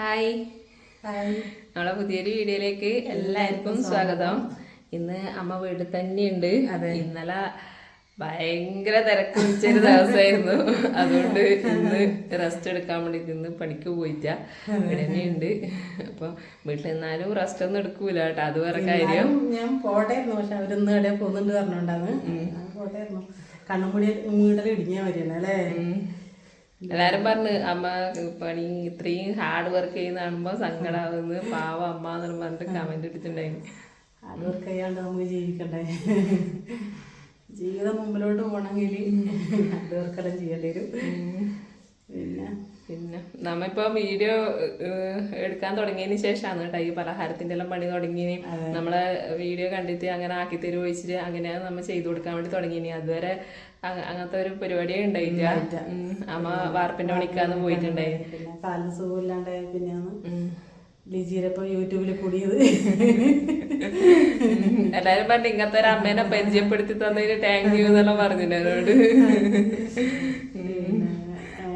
Hi. നമ്മളെ പുതിയൊരു വീഡിയോയിലേക്ക് എല്ലാവർക്കും സ്വാഗതം. ഇന്ന് അമ്മ വീട്ടിൽ തന്നെയുണ്ട്. ഇന്നലെ ഭയങ്കര തിരക്ക് പിടിച്ചൊരു ദിവസമായിരുന്നു. അതുകൊണ്ട് ഇന്ന് റെസ്റ്റ് എടുക്കാൻ വേണ്ടി ഇന്ന് പണിക്ക് പോയിട്ടാ ഇവിടെ തന്നെയുണ്ട്. അപ്പൊ വീട്ടിൽ നിന്നാലും റെസ്റ്റ് ഒന്നും എടുക്കൂല കേട്ടോ. അത് വേറെ കാര്യം. ഞാൻ പോട്ടായിരുന്നു പക്ഷെ അവരിന്ന് ഇടയിൽ പോകുന്നുണ്ട് പറഞ്ഞോണ്ടാണ്. ഞാൻ പോട്ടായിരുന്നു കണ്ണുമുടി മൂടൽ ഇടിഞ്ഞാ വരികയാണ് അല്ലേ? എല്ലാരും പറഞ്ഞു അമ്മ പണി ഇത്രയും ഹാർഡ് വർക്ക് ചെയ്യുന്ന കാണുമ്പോ സങ്കടാവുന്നു. പാവം അമ്മ എന്ന് പറഞ്ഞിട്ട് കമന്റ് ഇട്ടിട്ടുണ്ടായിരുന്നു. ഹാർഡ് വർക്ക് ചെയ്യാണ്ട് നമുക്ക് ജീവിക്കണ്ടേ? ജീവിതം മുമ്പിലോട്ട് പോകണമെങ്കിൽ ഹാർഡ് വർക്കെല്ലാം ചെയ്യേണ്ടി വരും. പിന്നെ പിന്നെ നമ്മിപ്പോ വീഡിയോ എടുക്കാൻ തുടങ്ങിയതിന് ശേഷമാണ് കേട്ടോ ഈ പലഹാരത്തിന്റെ എല്ലാം പണി തുടങ്ങി. നമ്മളെ വീഡിയോ കണ്ടിട്ട് അങ്ങനെ ആക്കി തരുമോ വെച്ചിട്ട് അങ്ങനെയാണ് നമ്മൾ ചെയ്തു കൊടുക്കാൻ വേണ്ടി തുടങ്ങിയിനി അതുവരെ അങ്ങനത്തെ ഒരു പരിപാടിയേ ഉണ്ടായില്ല. അമ്മ വാർപ്പിന്റെ പണിക്കാന്ന് പോയിട്ടുണ്ടായി. പിന്നെ കാലിന് സുഖമില്ലാണ്ടായ പിന്നെയാണ് ലിജിയിലിപ്പോ യൂട്യൂബിൽ കൂടിയത്. എല്ലാരും പറഞ്ഞു ഇങ്ങനത്തെ ഒരു അമ്മേനെ പരിചയപ്പെടുത്തി തന്നതിന് താങ്ക് യു എന്നെല്ലാം പറഞ്ഞില്ല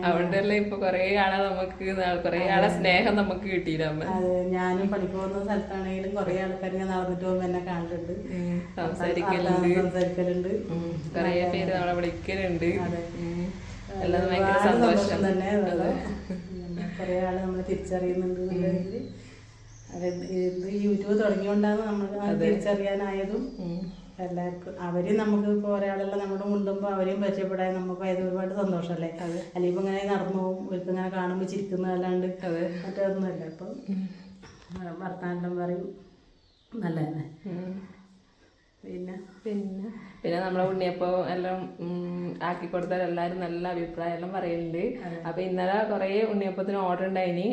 അവരോട് അവിടെയല്ലേ ഇപ്പൊ കൊറേ ആളെ നമുക്ക് കൊറേ ആളെ സ്നേഹം നമുക്ക് കിട്ടിയില്ല അതെ ഞാനും പഠിക്കു പോകുന്ന സ്ഥലത്താണെങ്കിലും കൊറേ ആൾക്കാർ ഇങ്ങനെ നടന്നിട്ട് പോകുമ്പോ എന്നെ കാണലുണ്ട്. സംസാരിക്കലുണ്ട്. സംസാരിക്കലുണ്ട്. കൊറേ പേര് നമ്മളെ വിളിക്കലുണ്ട്. എല്ലാം ഭയങ്കര സന്തോഷം. തന്നെ കൊറേ ആൾ നമ്മളെ തിരിച്ചറിയുന്നുണ്ട് ഇത് യൂട്യൂബ് തുടങ്ങിയോണ്ടാണ് നമ്മൾ തിരിച്ചറിയാനായതും. എല്ലാവർക്കും. അവരും നമുക്ക് ഇപ്പോൾ ഒരാളെല്ലാം നമ്മുടെ മുണ്ടുമ്പോൾ അവരെയും പരിചയപ്പെടാൻ നമുക്ക് അത് ഒരുപാട് സന്തോഷമല്ലേ? അല്ലെങ്കിൽ ഇപ്പം ഇങ്ങനെ നടന്നു പോകും ഒരിക്കൽ ഇങ്ങനെ കാണുമ്പോൾ ചിരിക്കുന്നതല്ലാണ്ട് മറ്റൊന്നുമല്ല അപ്പം വർത്താനം പറയും. നല്ല തന്നെ പിന്നെ? പിന്നെ? പിന്നെ നമ്മളെ ഉണ്ണിയപ്പം എല്ലാം ആക്കി കൊടുത്താൽ എല്ലാവരും നല്ല അഭിപ്രായം എല്ലാം പറയുന്നുണ്ട് അപ്പൊ ഇന്നലെ കുറേ ഉണ്ണിയപ്പത്തിന് ഓർഡർ ഉണ്ടായിനി.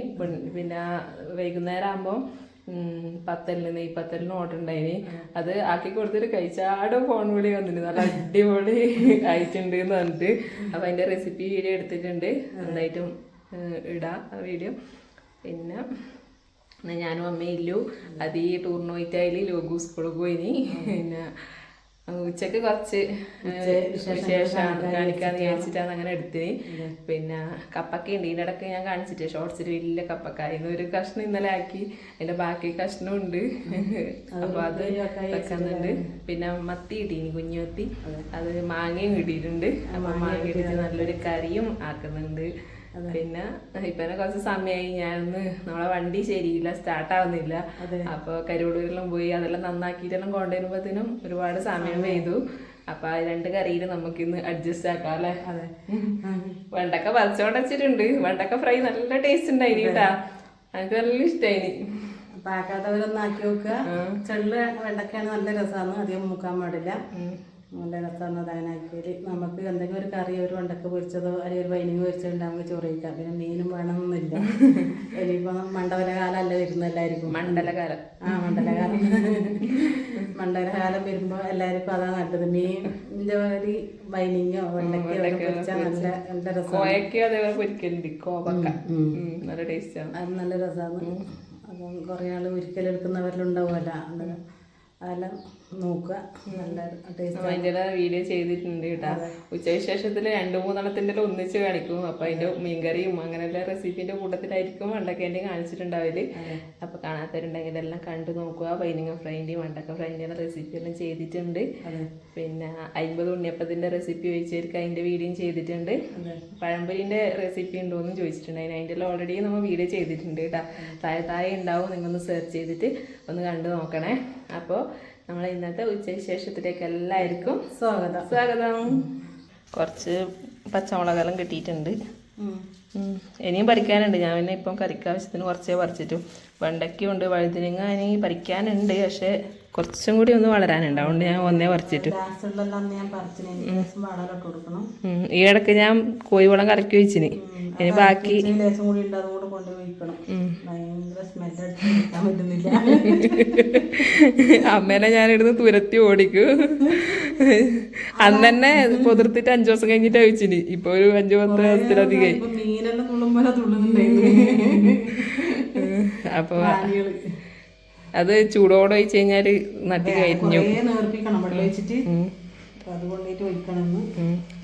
പിന്നെ വൈകുന്നേരം ആകുമ്പോൾ പത്തലിന് നെയ് പത്തലിന് ഓർഡർ ഉണ്ടായിന് അത് ആക്കി കൊടുത്തിട്ട് കഴിച്ചാടും ഫോൺ വിളി വന്നിട്ടുണ്ട് നല്ല അടിപൊളി ആയിട്ടുണ്ട് എന്ന് പറഞ്ഞിട്ട്. അപ്പൊ അതിന്റെ റെസിപ്പി വീഡിയോ എടുത്തിട്ടുണ്ട്. നന്നായിട്ടും ഇടാ ആ വീഡിയോ പിന്നെ എന്നാ ഞാനും അമ്മയും ഇല്ലു. അത് ഈ ടൂറിന് പോയിട്ടായാലും ലോഗു സ്കൂളിൽ പോയിനി. പിന്നെ ഉച്ചയ്ക്ക് കുറച്ച് വിശേഷം കാണിക്കാന്ന് വിചാരിച്ചിട്ടാണ് അങ്ങനെ എടുത്തിന് പിന്നെ കപ്പക്ക ഉണ്ട്. ഇതിന്റെ ഇടയ്ക്ക് ഞാൻ കാണിച്ചിട്ട് ഷോർട്സിൽ വലിയ കപ്പക്ക. അതിന് ഒരു കഷ്ണം ഇന്നലെ ആക്കി. അതിന്റെ ബാക്കി കഷ്ണം ഉണ്ട്. അപ്പൊ അത് വെക്കുന്നുണ്ട്. പിന്നെ മത്തി കിട്ടീനി കുഞ്ഞുമത്തി അത്. മാങ്ങയും കിട്ടിയിട്ടുണ്ട്. അപ്പൊ മാങ്ങ ഇട്ടിട്ട് നല്ലൊരു കറിയും ആക്കുന്നുണ്ട്. പിന്നെ ഇപ്പൊ കുറച്ച് സമയമായി ഞാനൊന്ന് നമ്മളെ വണ്ടി ശരിയില്ല സ്റ്റാർട്ട് ആവുന്നില്ല. അപ്പൊ കരുവടൂരെല്ലാം പോയി അതെല്ലാം നന്നാക്കിയിട്ടെല്ലാം കൊണ്ടുവരുമ്പോഴത്തേനും ഒരുപാട് സമയം ചെയ്തു അപ്പൊ ആ രണ്ട് കറിയിൽ നമുക്ക് ഇന്ന് അഡ്ജസ്റ്റ് ആക്കാം അല്ലെ? അതെ. വെണ്ടക്ക പറിച്ചോടച്ചിട്ടുണ്ട് വെണ്ടക്ക ഫ്രൈ നല്ല ടേസ്റ്റ് ഉണ്ടായിരുന്നു കേട്ടാ എനിക്ക് നല്ല ഇഷ്ടമായി ആക്കി നോക്കുക. ചെള്ള് വെണ്ടക്കയാണ് നല്ല രസമാണ് അധികം മൂക്കാൻ പാടില്ല. അങ്ങനെ ആക്കിയാൽ നമുക്ക് എന്തെങ്കിലും ഒരു കറി ഒരു വെണ്ടക്ക പൊരിച്ചതോ അല്ലെങ്കിൽ ഒരു വൈനിങ് പൊരിച്ചതോ ഉണ്ടാകുമ്പോൾ ചോറ് കഴിക്കാം. പിന്നെ മീനും വേണമെന്നില്ല. ഇനിയിപ്പോൾ മണ്ഡലകാലമല്ല വരുന്നത് എല്ലാവർക്കും. മണ്ഡലകാലം. ആ മണ്ഡലകാലം. മണ്ഡലകാലം വരുമ്പോൾ എല്ലാവർക്കും അതാ നല്ലത്. മീനിന്റെ മാതിരി വൈനിങ്ങോ വെണ്ടക്കോ പൊരിച്ചാൽ നല്ല നല്ല നല്ല ടേസ്റ്റാണ്. അത് നല്ല രസമാണ് അപ്പം കുറേ ആൾ ഒരിക്കലെടുക്കുന്നവരിലുണ്ടാവുമല്ലോ അത് അതെല്ലാം നോക്കുക. നല്ല അതിന്റെ വീഡിയോ ചെയ്തിട്ടുണ്ട് കേട്ടാ. ഉച്ചവിശേഷത്തിൽ രണ്ടു മൂന്നെണ്ണത്തിന്റെ ഒന്നിച്ച് കാണിക്കും. അപ്പൊ അതിന്റെ മീൻകറിയും അങ്ങനെയുള്ള റെസിപ്പിന്റെ കൂട്ടത്തിലായിരിക്കും വെണ്ടക്കേന്റെ കാണിച്ചിട്ടുണ്ടാവില്ല അപ്പൊ കാണാത്തവരുണ്ടെങ്കിൽ എല്ലാം കണ്ടു നോക്കുക. പൈനിങ്ങ ഫ്രൈന്റെയും വെണ്ടക്ക ഫ്രൈന്റെയും റെസിപ്പി എല്ലാം ചെയ്തിട്ടുണ്ട്. പിന്നെ അമ്പത് ഉണ്ണിയപ്പത്തിന്റെ റെസിപ്പി ചോദിച്ചവർക്ക് അതിന്റെ വീഡിയോയും ചെയ്തിട്ടുണ്ട്. പഴംപൊരിന്റെ റെസിപ്പി ഉണ്ടോ ചോദിച്ചിട്ടുണ്ട്. അതിന് അതിന്റെ എല്ലാം ഓൾറെഡി നമ്മൾ വീഡിയോ ചെയ്തിട്ടുണ്ട് കേട്ടോ. താഴെ താഴെ ഉണ്ടാവും. നിങ്ങളൊന്ന് സെർച്ച് ചെയ്തിട്ട് ഒന്ന് കണ്ടു നോക്കണേ. അപ്പോൾ നമ്മൾ ഇന്നത്തെ ഉച്ചവിശേഷത്തിലേക്ക് എല്ലാവർക്കും സ്വാഗതം. സ്വാഗതം. കുറച്ച് പച്ചമുളകെല്ലാം കിട്ടിയിട്ടുണ്ട്. ഇനിയും പറിക്കാനുണ്ട്. ഞാൻ പിന്നെ ഇപ്പം കറിക്ക് ആവശ്യത്തിന് കുറച്ചേ പറിച്ചിട്ടു. വെണ്ടയ്ക്കുണ്ട് വഴുതിനങ്ങ ഇനി പറിക്കാനുണ്ട്. പക്ഷെ കുറച്ചും കൂടി ഒന്ന് വളരാനുണ്ട്. അതുകൊണ്ട് ഞാൻ ഒന്നേ പറിച്ചിട്ടു. ഈ ഇടയ്ക്ക് ഞാൻ കോഴിവളം കറക്കി വെച്ചിന്. ഇനി ബാക്കി ഇച്ചിരി ഞാൻ കൂടി ഉണ്ട് അതുകൂടെ കൊണ്ടുപോയി വയ്ക്കണം ഭയങ്കര സ്മെല്ല് പറ്റുന്നില്ല. അമ്മേനെ ഞാനിടുന്ന് തുരത്തി ഓടിക്കും. അന്ന് തന്നെ പൊതിർത്തിട്ട് അഞ്ചു ദിവസം കഴിഞ്ഞിട്ട് അയച്ചിന് ഇപ്പൊ ഒരു അഞ്ചു പത്ത് ദിവസത്തിലധികം ഇപ്പൊ മീനെല്ലാം തുള്ളുമ്പോലെ തുള്ളുന്നുണ്ടായിരുന്നു. അപ്പൊ അത് ചൂടോടെ വെച്ച് കഴിഞ്ഞാൽ നട്ടി കഴിഞ്ഞു നേർപ്പിക്കണം. വെള്ളം ഒഴിച്ചിട്ട്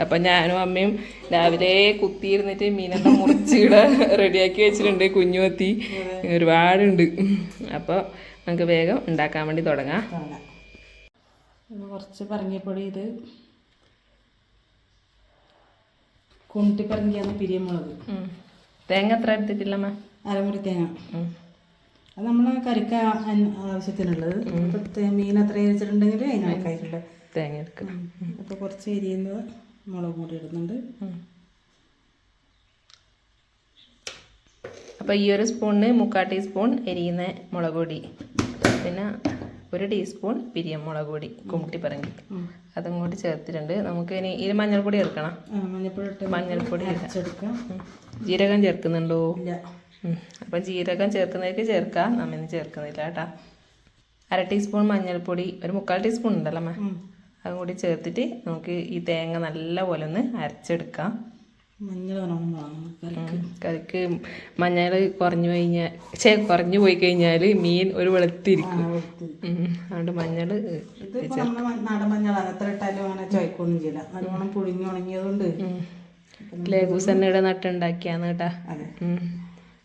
അപ്പം ഞാനും അമ്മയും രാവിലെ കുത്തിയിരുന്നിട്ട് മീനെല്ലാം മുറിച്ചിടെ റെഡിയാക്കി വെച്ചിട്ടുണ്ട് കുഞ്ഞുമത്തി ഒരുപാടുണ്ട്. അപ്പൊ നമുക്ക് വേഗം ഉണ്ടാക്കാൻ വേണ്ടി തുടങ്ങാം. കുറച്ച് പറഞ്ഞപ്പോഴും ഇത്. കുണ്ടി പറഞ്ഞാണ് പിരിയമുളക്. തേങ്ങ എത്ര എടുത്തിട്ടില്ലമ്മ? അരമുറി തേങ്ങ. അത് നമ്മൾ കറിക്ക ആവശ്യത്തിനുള്ളത്. മീൻ അത്ര വെച്ചിട്ടുണ്ടെങ്കിൽ അതിനൊക്കെയായിട്ടുള്ള തേങ്ങ എടുക്കുക അപ്പോൾ കുറച്ച് എരിയുന്നത് മുളക് കൂടി ഇടുന്നുണ്ട്. അപ്പോൾ ഈ ഒരു സ്പൂണിന് മുക്കാൽ ടീസ്പൂൺ എരിയുന്ന മുളക് പൊടി. പിന്നെ ഒരു ടീസ്പൂൺ പിരിയമുളക് പൊടി കുമിട്ടി പറങ്കി അതും കൂടി ചേർത്തിട്ടുണ്ട്. നമുക്ക് ഇനി ഇതിൽ മഞ്ഞൾപ്പൊടി ചേർക്കണം. മഞ്ഞൾപ്പൊടി മഞ്ഞൾപ്പൊടി. ജീരകം ചേർക്കുന്നുണ്ടോ. അപ്പം ജീരകം ചേർക്കുന്നതിലേക്ക് ചേർക്കാം. നമ്മിന്ന് ചേർക്കുന്നില്ല കേട്ടാ. അര ടീസ്പൂൺ മഞ്ഞൾപ്പൊടി. ഒരു മുക്കാൽ ടീസ്പൂൺ ഉണ്ടല്ലോ അമ്മ. അതും കൂടി ചേർത്തിട്ട് നമുക്ക് ഈ തേങ്ങ നല്ലപോലെ ഒന്ന് അരച്ചെടുക്കാം. മഞ്ഞൾ കറിക്ക്. മഞ്ഞൾ കുറഞ്ഞു കഴിഞ്ഞാൽ ചേ കുറഞ്ഞു പോയി കഴിഞ്ഞാൽ മീൻ ഒരു വെളുത്തിരിക്കും. അതുകൊണ്ട് മഞ്ഞൾ നാടൻ മഞ്ഞളാണ് എത്ര ഇട്ടാലും അങ്ങനെ ചോയ്ക്കൊന്നും ചെയ്യില്ല. നല്ലോണം പുഴിഞ്ഞുണങ്ങിയതുകൊണ്ട് ഇവിടെ നട്ടുണ്ടാക്കിയാന്ന് കേട്ടാ.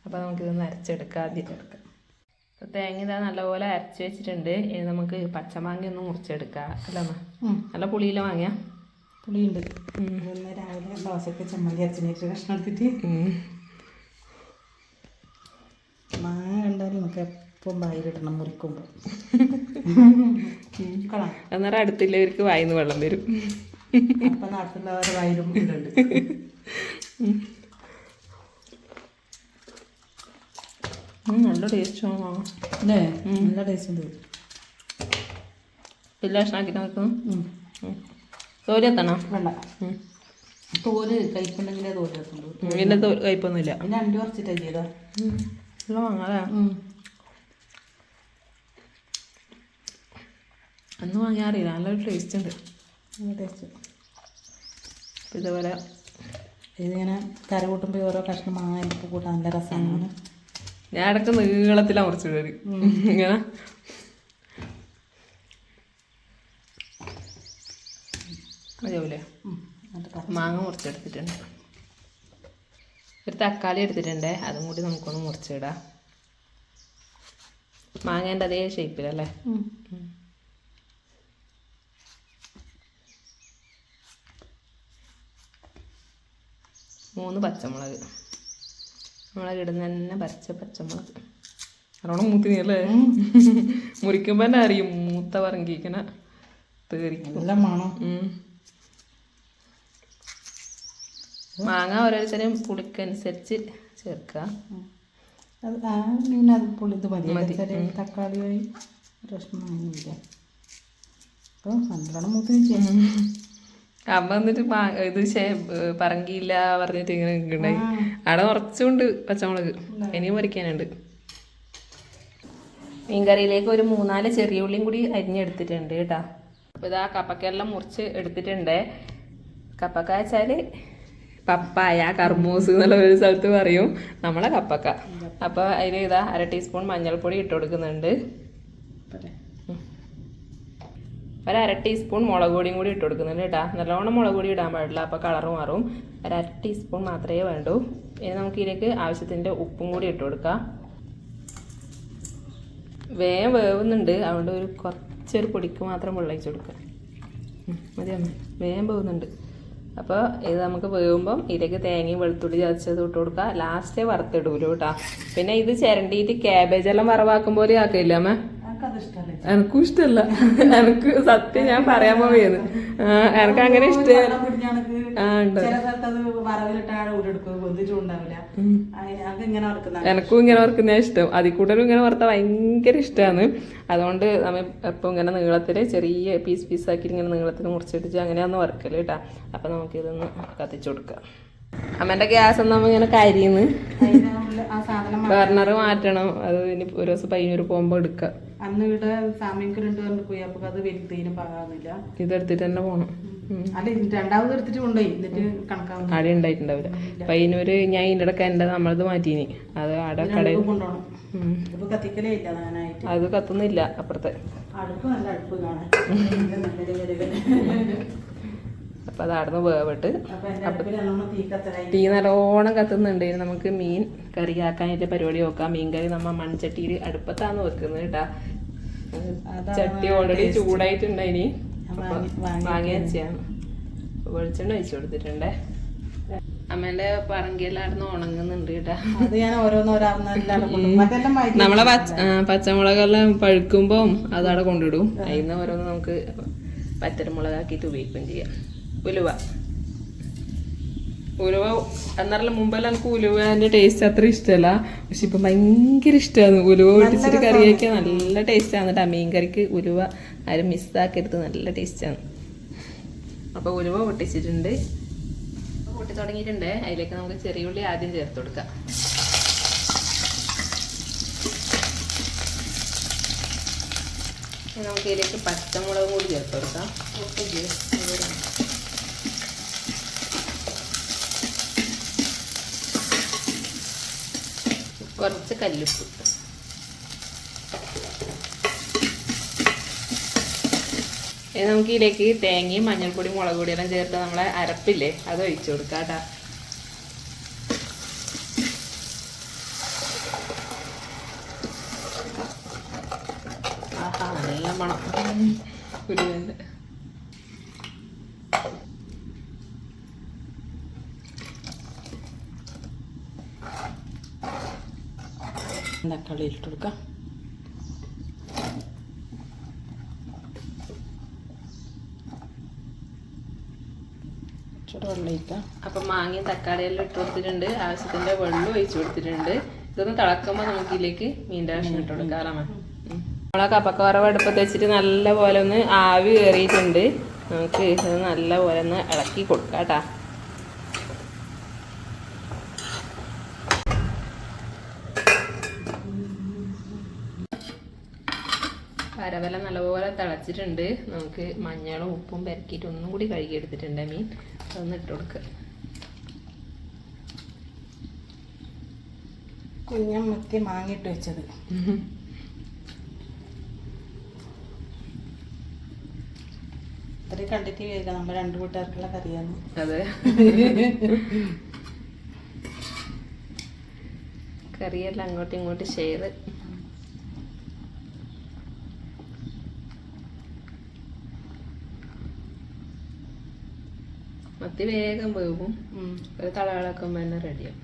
അപ്പൊ നമുക്കിതൊന്ന് അരച്ചെടുക്കാം ആദ്യം. തേങ്ങ ഇതാ നല്ലപോലെ അരച്ച് വെച്ചിട്ടുണ്ട്. ഇനി നമുക്ക് പച്ചമാങ്ങ ഒന്ന് മുറിച്ചെടുക്കാം. അല്ല നല്ല പുളിയില മാങ്ങ പുളിയുണ്ട്. രാവിലെ ദോശക്ക് ചമ്മന്തി അരച്ചിട്ട് കഷ്ണം എടുത്തിട്ട്. മാങ്ങ കണ്ടാൽ നമുക്ക് എപ്പം വായിലിടണം മുറിക്കുമ്പോൾ അന്നേരം അടുത്തുള്ളവർക്ക് വായിന്ന് വെള്ളം വരും. അപ്പം നാട്ടിലുള്ളവർ വായിലും ഇടുന്നുണ്ട് നല്ല ടേസ്റ്റ് മാങ്ങ അല്ലേ? നല്ല ടേസ്റ്റ് ഉണ്ട്. നോക്കുന്നു ഉം. തോൽ എത്തണം വേണ്ട. തോൽ കയ്പുണ്ടെങ്കിലേ തോൽ എത്തുള്ളൂ പിന്നെ കയ്പൊന്നുമില്ല പിന്നെ അണ്ടി കുറച്ചിട്ടാ ചെയ്താ. അന്ന് വാങ്ങിയാൽ അറിയില്ല. നല്ലൊരു ടേസ്റ്റ് ഉണ്ട്. നല്ല ടേസ്റ്റ് ഇതേപോലെ ഇതിങ്ങനെ കറി കൂട്ടുമ്പോൾ ഓരോ കഷ്ണം മാങ്ങ ഉപ്പ് കൂട്ടാൻ നല്ല രസമാണ് ഞാൻ ഇടയ്ക്ക് നീളത്തിലാണ് മുറിച്ചു കയറി ഇങ്ങനെ. മതിയാവൂലേ. മാങ്ങ മുറിച്ചെടുത്തിട്ടുണ്ട്. ഒരു തക്കാളി എടുത്തിട്ടുണ്ട്. അതും കൂടി നമുക്കൊന്ന് മുറിച്ചിടാം. മാങ്ങേന്റെ അതേ ഷേപ്പിലല്ലേ? മൂന്ന് പച്ചമുളക്. മുളക് ഇടുന്ന തന്നെ പച്ച പച്ചമുളക്. നല്ലോണം മൂത്തിനല്ലേ മുറിക്കുമ്പോൾ തന്നെ അറിയും. മൂത്ത പറങ്കിക്കണ തേറിക്കും. നല്ല മണം. മാങ്ങ ഓരോരുത്തരും പുളിക്കനുസരിച്ച് ചേർക്കുക ഉം. അത് ആ മീൻ അത് പുളി ഇത് മതി. വെച്ചാൽ തക്കാളി വഴി പ്രശ്നം വാങ്ങിയില്ല അപ്പോൾ നല്ലോണം മൂത്തിന് ചെയ്യാം അമ്മ എന്നിട്ട് ഇത് പറങ്കിയില്ല പറഞ്ഞിട്ട് ഇങ്ങനെ നിൽക്കണ്ടായി അവിടെ നിറച്ചുണ്ട് പച്ചമുളക്. ഇനിയും മുറിക്കാനുണ്ട്. മീൻകറിയിലേക്ക് ഒരു മൂന്നാൽ ചെറിയ ഉള്ളിയും കൂടി അരിഞ്ഞെടുത്തിട്ടുണ്ട് കേട്ടോ. അപ്പോൾ ഇതാ കപ്പക്കെല്ലാം മുറിച്ച് എടുത്തിട്ടുണ്ട്. കപ്പക്ക വെച്ചാൽ പപ്പായ കർമൂസ് എന്നുള്ള ഒരു സ്ഥലത്ത് പറയും. നമ്മളെ കപ്പക്ക. അപ്പോൾ അതിൽ ഇതാ അര ടീസ്പൂൺ മഞ്ഞൾപ്പൊടി ഇട്ട് കൊടുക്കുന്നുണ്ട്. ഒരു അര ടീസ്പൂൺ മുളക് പൊടിയും കൂടി ഇട്ട് കൊടുക്കുന്നുണ്ട് കേട്ടോ. നല്ലോണം മുളക് പൊടി ഇടാൻ പാടില്ല അപ്പോൾ കളർ മാറും. ഒരു അര ടീസ്പൂൺ മാത്രമേ വേണ്ടൂ. ഇനി നമുക്ക് ഇതിലേക്ക് ആവശ്യത്തിന്റെ ഉപ്പും കൂടി ഇട്ട് കൊടുക്കാം. വേഗം വേവുന്നുണ്ട്. അതുകൊണ്ട് ഒരു കുറച്ചൊരു പൊടിക്ക് മാത്രം വെള്ളയിച്ച് കൊടുക്കാം കൊടുക്കുക മതി അമ്മ. വേഗം വേവുന്നുണ്ട്. അപ്പോൾ ഇത് നമുക്ക് വേവുമ്പം ഇതിലേക്ക് തേങ്ങയും വെളുത്തുള്ളി ചതച്ചത് ഇട്ട് കൊടുക്കുക. ലാസ്റ്റേ വറുത്തിടൂലോ കേട്ടോ. പിന്നെ ഇത് ചിരണ്ടിയിട്ട് ക്യാബേജ് എല്ലാം വറവാക്കും പോലെ ആക്കില്ല അമ്മ? എനക്കും ഇഷ്ടല്ല എനക്ക് സത്യം ഞാൻ പറയാൻ പോയത് എനക്ക് അങ്ങനെ ഇഷ്ടം. ആ ഉണ്ട്. ചില സ്ഥലത്ത് അത് വറവിലിട്ടാണ് ഊരെടുക്കുക കൊതിച്ചും ഉണ്ടാവില്ല അത് ഇങ്ങനെ വറുക്കുന്ന എനക്കും ഇങ്ങനെ വറുക്കുന്ന ഇഷ്ടം. അതിൽ കൂടുതലും ഇങ്ങനെ വർത്ത ഭയങ്കര ഇഷ്ടമാണ് അതുകൊണ്ട് നമ്മ എപ്പോൾ ഇങ്ങനെ നീളത്തിൽ ചെറിയ പീസ് പീസ് ആക്കി ഇങ്ങനെ നീളത്തിൽ മുറിച്ചിട്ട് അങ്ങനെയൊന്ന് വറുക്കൽ കേട്ടാ അപ്പം നമുക്കിതൊന്ന് കത്തിച്ചു കൊടുക്കാം. അമ്മേന്റെ ഗ്യാസ് ഒന്നും ഇങ്ങനെ കരിയുന്നു. സാധനം ബർണർ മാറ്റണം. അത് ഇനി ഒരു ദിവസം പയ്യന്നൂർ പോകുമ്പോൾ എടുക്കാം. അന്ന് ഇവിടെ സാമ്യക്ക് രണ്ട് പറഞ്ഞ് പോയി അപ്പൊ അത് വലുതേന് പാകാന്നില്ല ഇതെടുത്തിട്ട് തന്നെ പോണം. അല്ല രണ്ടാമത് എടുത്തിട്ട് കൊണ്ടുപോയി എന്നിട്ട് കണക്കാവും ആടെ ഉണ്ടായിട്ടുണ്ടാവില്ല അപ്പൊ അതിനൊരു ഞാൻ ഇടയ്ക്ക് നമ്മളത് മാറ്റീനി. അത് ആടെ കടയിൽ കൊണ്ടുപോകണം. ഉം. ഇപ്പൊ കത്തിക്കലേ ഇല്ല ഞാനായിട്ട് അത് കത്തുന്നില്ല അപ്പുറത്തെ. അടുപ്പ് നല്ല അടുപ്പ് കാണാൻ. നല്ലൊരു കരുകൽ. അപ്പൊ അത് വേവിട്ട് തീ നല്ലോണം കത്തുന്നുണ്ട് നമുക്ക് മീൻ കറി കറിയാക്കാനായിട്ട് പരിപാടി നോക്കാം. മീൻ കറി നമ്മൾ മൺചട്ടിയിൽ അടുപ്പത്താന്ന് വെക്കുന്നത് കേട്ടാ. ചട്ടി ഓൾറെഡി ചൂടായിട്ടുണ്ട് ഇനി വാങ്ങി വെച്ചാണ് വെളിച്ചെണ്ണ ഒഴിച്ചു കൊടുത്തിട്ടുണ്ടേ. അമ്മേന്റെ പറങ്കിയെല്ലാം ഉണങ്ങുന്നുണ്ട് കേട്ടാ. അത് ഞാൻ ഓരോന്നോരോന്നെല്ലാം നമ്മളെ പച്ചമുളകെല്ലാം പഴുക്കുമ്പോൾ അതവിടെ കൊണ്ടിടും. അതിന്ന് ഓരോന്ന് നമുക്ക് പച്ചരമുളകാക്കിട്ട് ഉപയോഗിക്കുകയും ചെയ്യാം. ഉലുവ. ഉലുവ എന്നാലും മുമ്പെല്ലാം എനിക്ക് ഉലുവന്റെ ടേസ്റ്റ് അത്ര ഇഷ്ടമല്ല. പക്ഷെ ഇപ്പൊ ഭയങ്കര ഇഷ്ടമാണ്. ഉലുവ പൊട്ടിച്ചിട്ട് കറി കഴിക്കാൻ നല്ല ടേസ്റ്റാണ് കേട്ടോ മീൻ കറിക്ക് ഉലുവ ആരും മിസ്സാക്കരുത് നല്ല ടേസ്റ്റാണ് അപ്പോൾ ഉലുവ പൊട്ടിച്ചിട്ടുണ്ട്. പൊട്ടി തുടങ്ങിയിട്ടുണ്ട്. അതിലേക്ക് നമുക്ക് ചെറിയ ഉള്ളി ആദ്യം ചേർത്ത് കൊടുക്കാം. നമുക്ക് ഇതിലേക്ക് പച്ചമുളകും കൂടി ചേർത്ത് കൊടുക്കാം. കുറച്ച് കല്ലുപ്പ്. ഇനി നമുക്ക് ഇതിലേക്ക് തേങ്ങയും മഞ്ഞൾപ്പൊടിയും മുളക് പൊടി എല്ലാം ചേർത്ത് നമ്മളെ അരപ്പില്ലേ അത് ഒഴിച്ചു കൊടുക്കാം ആഹാ നല്ല മണം. ഉലുവന്റെ തക്കാളി ഇട്ട് കൊടുക്കാം. ഇച്ചിരി വെള്ളം ഒഴിക്കാം. അപ്പം മാങ്ങയും തക്കാളിയെല്ലാം ഇട്ട് കൊടുത്തിട്ടുണ്ട്. ആവശ്യത്തിന്റെ വെള്ളം ഒഴിച്ചു കൊടുത്തിട്ടുണ്ട്. ഇതൊന്ന് തിളക്കുമ്പോൾ നമുക്ക് ഇതിലേക്ക് മീന്റെ ആവശ്യം ഇട്ട് കൊടുക്കാം നമ്മളെ കപ്പക്കവറവ് അടുപ്പത്ത് വെച്ചിട്ട് നല്ലപോലെ ഒന്ന് ആവി കയറിയിട്ടുണ്ട് നമുക്ക് ഇത് നല്ലപോലെ ഒന്ന് ഇളക്കി കൊടുക്കാം കേട്ടാ പരവല നല്ലപോലെ തിളച്ചിട്ടുണ്ട്. നമുക്ക് മഞ്ഞളും ഉപ്പും പെരക്കിയിട്ട് ഒന്നും കൂടി കഴുകി എടുത്തിട്ടുണ്ട് മീൻ. അതൊന്ന് ഇട്ട് കൊടുക്കുക കുഞ്ഞം മാങ്ങിട്ട് വെച്ചത്. ഇത്രയും കണ്ടിട്ട് വരിക നമ്മൾ രണ്ടു കൂട്ടുകാർക്കുള്ള കറിയാണ്. അതെ. കറിയെല്ലാം അങ്ങോട്ടും ഇങ്ങോട്ടും ഷെയർ മത്തി വേഗം വേവും. ഒരു തളകളൊക്കെ തന്നെ റെഡിയാവും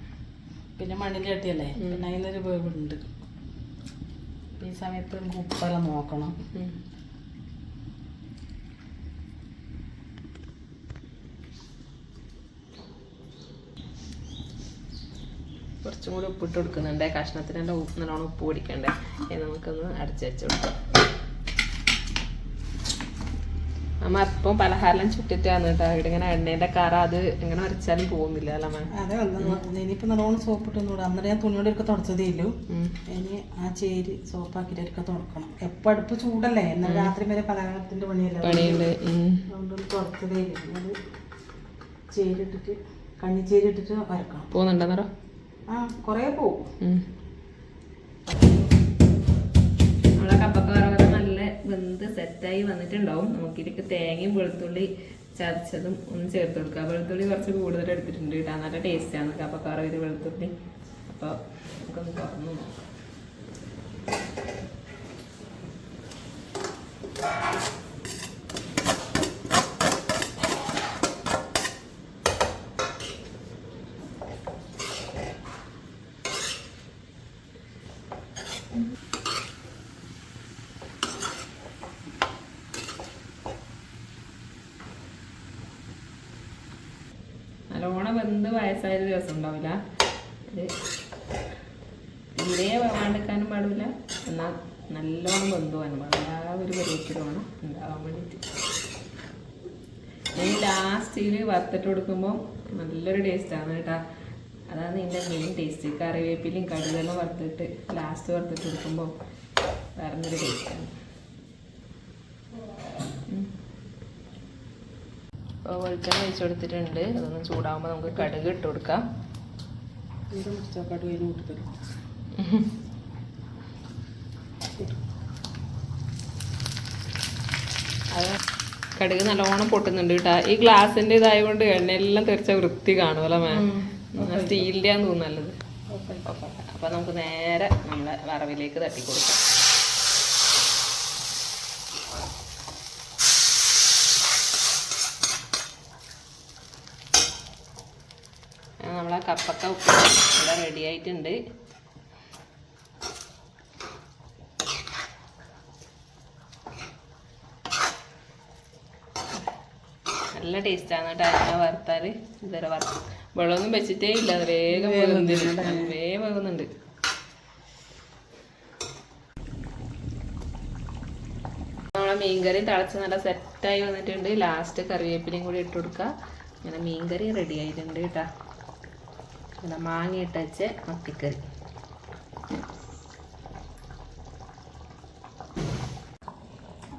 പിന്നെ മണ്ണിന്റെ ചട്ടിയല്ലേ പിന്നെ അതിനൊരു വേവുണ്ട്. ഈ സമയത്ത് നമുക്ക് ഉപ്പെല്ലാം നോക്കണം. കുറച്ചും കൂടി ഉപ്പിട്ട് കൊടുക്കുന്നുണ്ട്. കഷ്ണത്തിനെല്ലാം ഉപ്പ് നല്ലോണം ഉപ്പ് പിടിക്കണ്ടേ? നമുക്കൊന്ന് അടച്ചു വെച്ച് കൊടുക്കാം. നമ്മ അപ്പം പലഹാരം ചുറ്റിട്ടാണ് കേട്ടോ. ഇവിടെ ഇങ്ങനെ എണ്ണേന്റെ കറ അത് ഇങ്ങനെ വരച്ചാലും പോകുന്നില്ല അല്ല അമ്മ? അതെ ഇനിയിപ്പോ നല്ലോണം സോപ്പ് ഇട്ടൊന്നുകൂടെ അന്നേരം ഞാൻ തുണിയോടെ ഒക്കെ തുടച്ചതേ ഇല്ലു. ഇനി ആ ചേരി സോപ്പാക്കിട്ട് ഒക്കെ തുടക്കണം. എപ്പോ അടുപ്പ് ചൂടല്ലേ? എന്നാൽ രാത്രി വരെ പലഹാരത്തിന്റെ പണിയല്ലേ? പണിയുണ്ട്. അതുകൊണ്ട് തുടച്ചതേ ഇല്ല. അത് ചേരിട്ടിട്ട് കണ്ണിച്ചേരി ഇട്ടിട്ട് വരക്കണം. പോകുന്നുണ്ടോ ആ കൊറേ പോവും. നമ്മളെ കപ്പക്ക വെന്ത് സെറ്റായി വന്നിട്ടുണ്ടാവും. നമുക്കിതിലേക്ക് തേങ്ങയും വെളുത്തുള്ളി ചതച്ചതും ഒന്ന് ചേർത്ത് കൊടുക്കുക. വെളുത്തുള്ളി കുറച്ച് കൂടുതൽ എടുത്തിട്ടുണ്ട് കേട്ടോ. നല്ല ടേസ്റ്റാണ് കപ്പക്ക വറവിൽ വെളുത്തുള്ളി. അപ്പോൾ നമുക്കൊന്ന് തുറന്നു നോക്കാം നല്ലോണം വെന്ത് വയസ്സായ ദിവസം ഉണ്ടാവില്ല തീരെ വേവാണ്ടിക്കാനും പാടില്ല. എന്നാൽ നല്ലോണം ബന്ധുവാനും പാടില്ല. ആ ഒരു പരുവത്തിൽ വേണം ഉണ്ടാവാൻ വേണ്ടിയിട്ട്. ഇനി ലാസ്റ്റിൽ വറുത്തിട്ട് കൊടുക്കുമ്പോൾ നല്ലൊരു ടേസ്റ്റാണ് കേട്ടോ. അതാണ് ഇതിന്റെ മെയിൻ ടേസ്റ്റ് കറിവേപ്പിലയും കടുകെല്ലാം വറുത്തിട്ട് ലാസ്റ്റ് വറുത്തിട്ട് കൊടുക്കുമ്പോൾ വേറൊരു ടേസ്റ്റാണ് വെളിച്ചെണ്ണ ഒഴിച്ച് കൊടുത്തിട്ടുണ്ട്. അതൊന്ന് ചൂടാകുമ്പോൾ നമുക്ക് കടുക് ഇട്ട് കൊടുക്കാം. അത് കടുക് നല്ലോണം പൊട്ടുന്നുണ്ട് കേട്ടാ. ഈ ഗ്ലാസിന്റെ ഇതായതുകൊണ്ട് എണ്ണയെല്ലാം തെറിച്ച വൃത്തി കാണുമല്ലോ മാം. സ്റ്റീലിന്റെ ആണെന്ന് തോന്നുന്നു നല്ലത്. അപ്പോൾ നമുക്ക് നേരെ നമ്മളെ വറവിലേക്ക് തട്ടി കൊടുക്കാം ആ, നമ്മളെ കപ്പക്ക ഉപ്പ് ഇവിടെ റെഡി ആയിട്ടുണ്ട്. നല്ല ടേസ്റ്റാണ് കേട്ടോ അരിഞ്ഞ വറുത്താൽ ഇതുവരെ വറുത്ത് വെള്ളമൊന്നും വെച്ചിട്ടേ ഇല്ല. വേഗം വേഗുന്നുണ്ട് വേഗം വേകുന്നുണ്ട് നമ്മളെ മീൻകറി തിളച്ച് നല്ല സെറ്റായി വന്നിട്ടുണ്ട്. ലാസ്റ്റ് കറിവേപ്പിലയും കൂടി ഇട്ട് കൊടുക്കുക അങ്ങനെ മീൻകറി റെഡി ആയിട്ടുണ്ട് കേട്ടോ പിന്നെ മാങ്ങ വെച്ച് മത്തിക്കറി.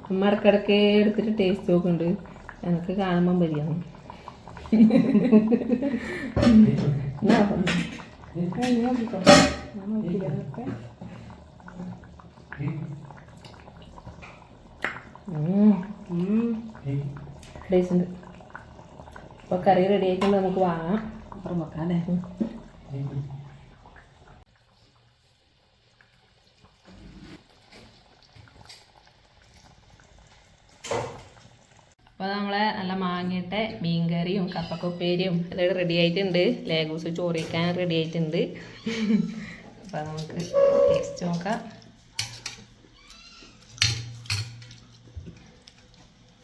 അമ്മ ഇടക്കിടക്ക് എടുത്തിട്ട് ടേസ്റ്റ് നോക്കുന്നുണ്ട് എനിക്ക് കാണുമ്പം വരികയാണ് ടേസ്റ്റ് ഉണ്ട്. അപ്പോൾ കറി നമുക്ക് വാങ്ങാം. അപ്പുറം വെക്കാം അല്ലേ അപ്പോൾ നമ്മളെ നല്ല മാങ്ങിയിട്ട് മീൻകറിയും കപ്പക്കുപ്പേരിയും എല്ലാം റെഡി ആയിട്ടുണ്ട്. ലേഗൂസ് ചോറിക്കാൻ റെഡി ആയിട്ടുണ്ട്. അപ്പോൾ നമുക്ക് ടേസ്റ്റ് നോക്കാം.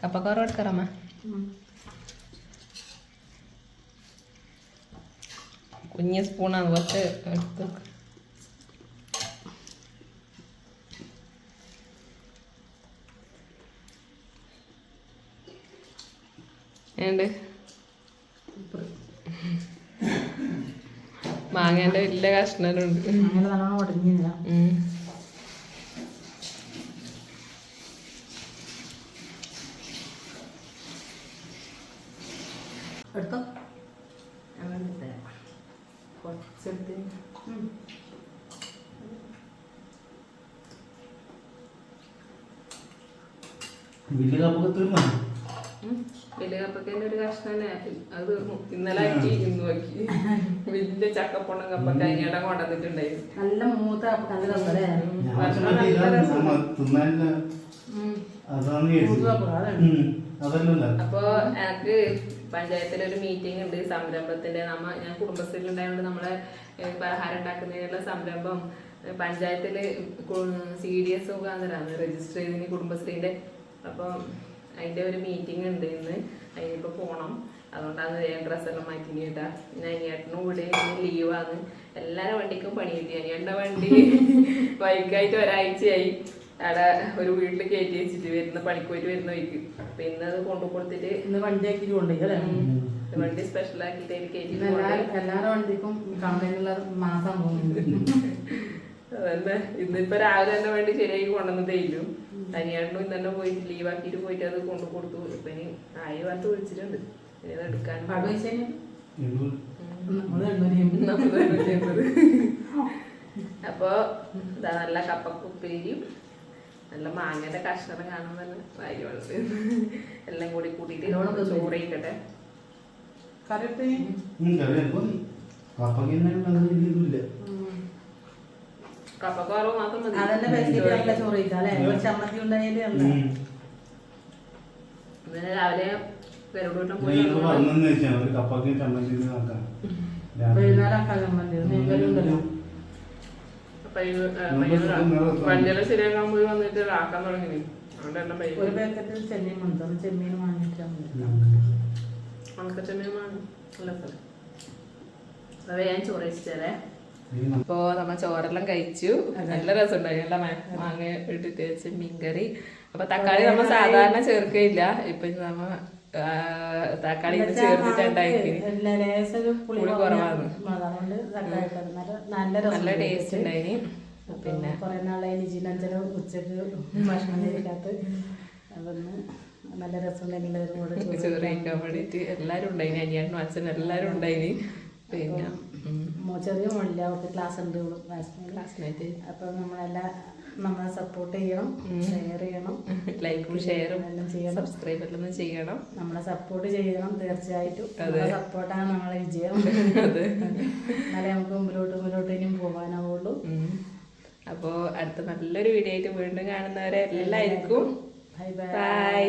കപ്പക്കോറ എടുക്കാറമ്മ കുഞ്ഞ് സ്പൂണാണ് കുറച്ച് എടുത്ത്. ഏണ്ട്? മാങ്ങേന്റെ വലിയ കഷ്ണനുണ്ട് അങ്ങനെ നല്ലോണം ഉടങ്ങിയില്ല ഉം. എടുത്തോ കുറച്ചെടുത്ത് വലിയ കപ്പൊക്കെ തീർന്നോ? ഉം. വലിയ കപ്പക്കേന്റെ ഒരു കഷ്ണം അത് തീർന്നു ഇന്നലെ ആക്കി ഇന്നും ആക്കി. വലിയ ചക്കപ്പൊണ്ണം കപ്പക്ക അതിനേടെ കൊണ്ടുവന്നിട്ടുണ്ടായിരുന്നു നല്ല മൂത്ത അപ്പൊ നല്ല രസമല്ലേ ഞാൻ മറ്റേ ഇതാ നമ്മ തിന്നാനില്ല അതാണ് വിചാരിച്ചത്. ഉം. അതല്ലല്ലോ. അപ്പോ എനിക്ക് പഞ്ചായത്തിൽ ഒരു മീറ്റിംഗ് ഉണ്ട്. സംരംഭത്തിന്റെ നമ്മ ഞാൻ കുടുംബശ്രീയിൽ ഉണ്ടായതുകൊണ്ട് നമ്മളെ പലഹാരം ഉണ്ടാക്കുന്നതിനുള്ള സംരംഭം പഞ്ചായത്തിൽ സി ഡി എസ് മുഖാന്തരാണ് രജിസ്റ്റർ ചെയ്തതിന് കുടുംബശ്രീന്റെ. അപ്പം അതിന്റെ ഒരു മീറ്റിംഗ് ഉണ്ട് ഇന്ന്. അതിനിപ്പോൾ പോകണം അതുകൊണ്ടാണ് വേഗം ഡ്രസ്സെല്ലാം മാറ്റി കേട്ടാ. പിന്നെ അനിയേട്ടനും കൂടെ ലീവാണ് എല്ലാവരുടെ വണ്ടിക്കും പണി കിട്ടി. അനിയേട്ടന്റെ വണ്ടി ബൈക്കായിട്ട് ഒരാഴ്ചയായി. അവിടെ ഒരു വീട്ടിൽ കയറ്റി വെച്ചിട്ട് വരുന്ന പണിക്ക് പോയിട്ട് വരുന്ന വഴിക്ക് അപ്പൊ ഇന്ന് അത് കൊണ്ടു കൊടുത്തിട്ട് ഇന്ന് വണ്ടി ആക്കി കൊണ്ടുപോയി വണ്ടി സ്പെഷ്യൽ ആക്കിയിട്ട് അതിൽ കയറ്റി എല്ലാവരും എല്ലാവരുടെ വണ്ടിക്കും കമ്പനിയുള്ള മാസം പോകുന്നുണ്ട്. അതന്നെ. ഇന്നിപ്പോ രാവിലെ തന്നെ വണ്ടി ശരിയാക്കി കൊണ്ടുവന്നതേ അനിയാണ്ടും ഇന്ന് തന്നെ പോയിട്ട് ലീവ് ആക്കിയിട്ട് പോയിട്ട് അത് കൊണ്ടു കൊടുത്തു. ഇപ്പൊ ഇനി ആയി ഭാഗത്ത് വിളിച്ചിട്ടുണ്ട്. ഇനി അത് എടുക്കാൻ അപ്പൊ ഇതാ നല്ല കപ്പക്കുപ്പേരിയും നല്ല മാങ്ങയുടെ കഷ്ണം കാണുമ്പോൾ തന്നെ വായി വളർത്തി എല്ലാം കൂടി കൂട്ടിയിട്ട്. ചോറ് കഴിക്കട്ടെ കറി ഇട്ട് ഉം, കറി ഇപ്പൊ കപ്പയ്ക്ക് തന്നെ അങ്ങനെ വലിയ ഇതില്ല. കപ്പക്കോറവ് മാത്രം മതി. അതന്നെ നല്ല ചോറ് കഴിക്കാം അല്ലേ? ഒരു ചമ്മന്തി ഉണ്ടായാലേ അല്ല. ഇന്നലെ രാവിലെ പെരുടൂട്ടം ഞാൻ പോയി വണ്ടിയെല്ലാം ശരിയാക്കാൻ പോയി വന്നിട്ട് ആക്കാൻ തുടങ്ങി ഒരു പാക്കറ്റ് ചെമ്മീൻ മണത്തത് ചെമ്മീൻ വാങ്ങിയിട്ടാ മതി ഉണക്കച്ചെമ്മീൻ വാങ്ങി. നല്ല സ്ഥലം അതെ ഞാൻ ചോറ് വെച്ചേ അപ്പോ നമ്മ ചോറെല്ലാം കഴിച്ചു. നല്ല രസമുണ്ടായി. നല്ല മാങ്ങ ഇട്ടിട്ട് വെച്ച് മീൻകറി. അപ്പൊ തക്കാളി നമ്മ സാധാരണ ചേർക്കുകയില്ല ഇപ്പൊ നമ്മ തക്കാളി ചേർത്തിട്ടുണ്ടാക്കി പുളി കുറവാണ്. നല്ല ടേസ്റ്റ് ഉണ്ടായിന്. പിന്നെ കുറെ നാളായി നിജിനഞ്ചലും ഉച്ചയ്ക്ക് ഭക്ഷണം കഴിക്കാത്ത അതൊന്ന് നല്ല രസം എല്ലാവരും കൂടെ ചോറ് ചോറ് കഴിക്കാൻ വേണ്ടിയിട്ട് എല്ലാവരും ഉണ്ടായിനി. അനിയനും അച്ഛനും എല്ലാവരും ഉണ്ടായിനി. പിന്നെ ചെറിയ മോളില്ല അവർക്ക് ക്ലാസ് ഉണ്ട് ക്ലാസ്മേറ്റ് അപ്പം നമ്മളെല്ലാം നമ്മളെ സപ്പോർട്ട് ചെയ്യണം ഷെയർ ചെയ്യണം. ലൈക്കും ഷെയറും എല്ലാം ചെയ്യണം. സബ്സ്ക്രൈബ് എല്ലാം ചെയ്യണം. നമ്മളെ സപ്പോർട്ട് ചെയ്യണം തീർച്ചയായിട്ടും. സപ്പോർട്ടാണ് നമ്മളെ വിജയം. എന്നാലേ നമുക്ക് മുമ്പിലോട്ട് മുമ്പിലോട്ട് ഇനിയും പോകാനാവുള്ളൂ. അപ്പോൾ അപ്പോ അടുത്ത നല്ലൊരു വീഡിയോ ആയിട്ട് വീണ്ടും കാണുന്നവരെ എല്ലാവർക്കും ബൈ ബൈ